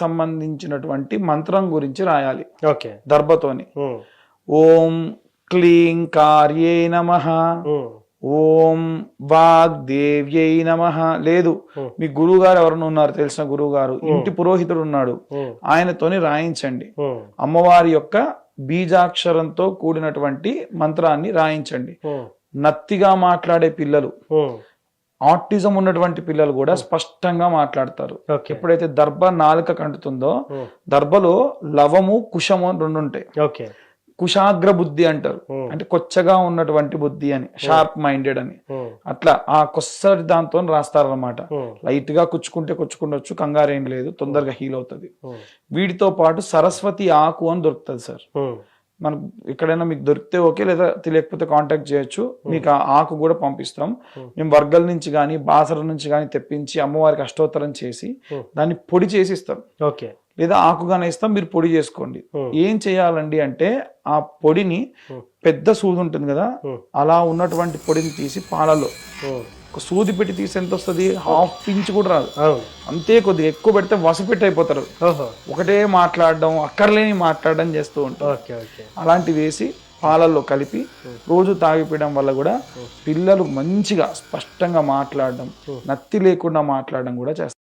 సంబంధించినటువంటి మంత్రం గురించి రాయాలి. ఓకే. దర్భతోని. ఓం క్లీం కార్యే నమ. ఓం వాగ్దేవ్యై నమ. లేదు. మీ గురువు గారు ఎవరైనా ఉన్నారు తెలిసిన గురువు గారు ఇంటి పురోహితుడు ఉన్నాడు. ఆయనతోని రాయించండి. అమ్మవారి యొక్క బీజాక్షరంతో కూడినటువంటి మంత్రాన్ని రాయించండి. నత్తిగా మాట్లాడే పిల్లలు. ఆటిజం ఉన్నటువంటి పిల్లలు కూడా స్పష్టంగా మాట్లాడతారు. ఎప్పుడైతే దర్భ నాలుక కంటుతుందో దర్భలో లవము కుశము అని రెండు ఉంటాయి ఓకే. కుశాగ్ర బుద్ధి అంటారు. అంటే కొచ్చగా ఉన్నటువంటి బుద్ధి అని షార్ప్ మైండెడ్ అని. అట్లా ఆ కొచ్చటి దాంతో రాస్తారనమాట ఉమ్, లైట్గా కుచ్చుకుంటే కుచ్చుకుండొచ్చు కంగారు ఏం లేదు తొందరగా హీల్ అవుతుంది. వీటితో పాటు సరస్వతి ఆకు అని దొరుకుతుంది సార్. మనకు ఎక్కడైనా మీకు దొరికితే ఓకే లేదా తెలియకపోతే కాంటాక్ట్ చేయొచ్చు మీకు ఆ ఆకు కూడా పంపిస్తాం Hmm. మేము వర్గల నుంచి కానీ బాసర నుంచి కానీ తెప్పించి అమ్మవారికి అష్టోత్తరం చేసి Hmm. దాన్ని పొడి చేసి ఇస్తాం ఓకే లేదా ఆకుగానే ఇస్తాం మీరు పొడి చేసుకోండి Hmm. ఏం చేయాలండి అంటే ఆ పొడిని Hmm. పెద్ద సూది ఉంటుంది కదా Hmm. అలా ఉన్నటువంటి పొడిని తీసి పాలలో ఒక సూది పెట్టి తీసి ఎంత వస్తుంది? హాఫ్ ఇంచ్ కూడా రాదు. అంతే కొద్దిగా ఎక్కువ పెడితే వసపెట్టి అయిపోతారు. ఒకటే మాట్లాడడం అక్కర్లేని మాట్లాడడం చేస్తూ ఉంటారు. అలాంటివి వేసి పాలల్లో కలిపి రోజు తాగిపోయడం వల్ల కూడా పిల్లలు మంచిగా స్పష్టంగా మాట్లాడడం నత్తి లేకుండా మాట్లాడడం కూడా చేస్తారు.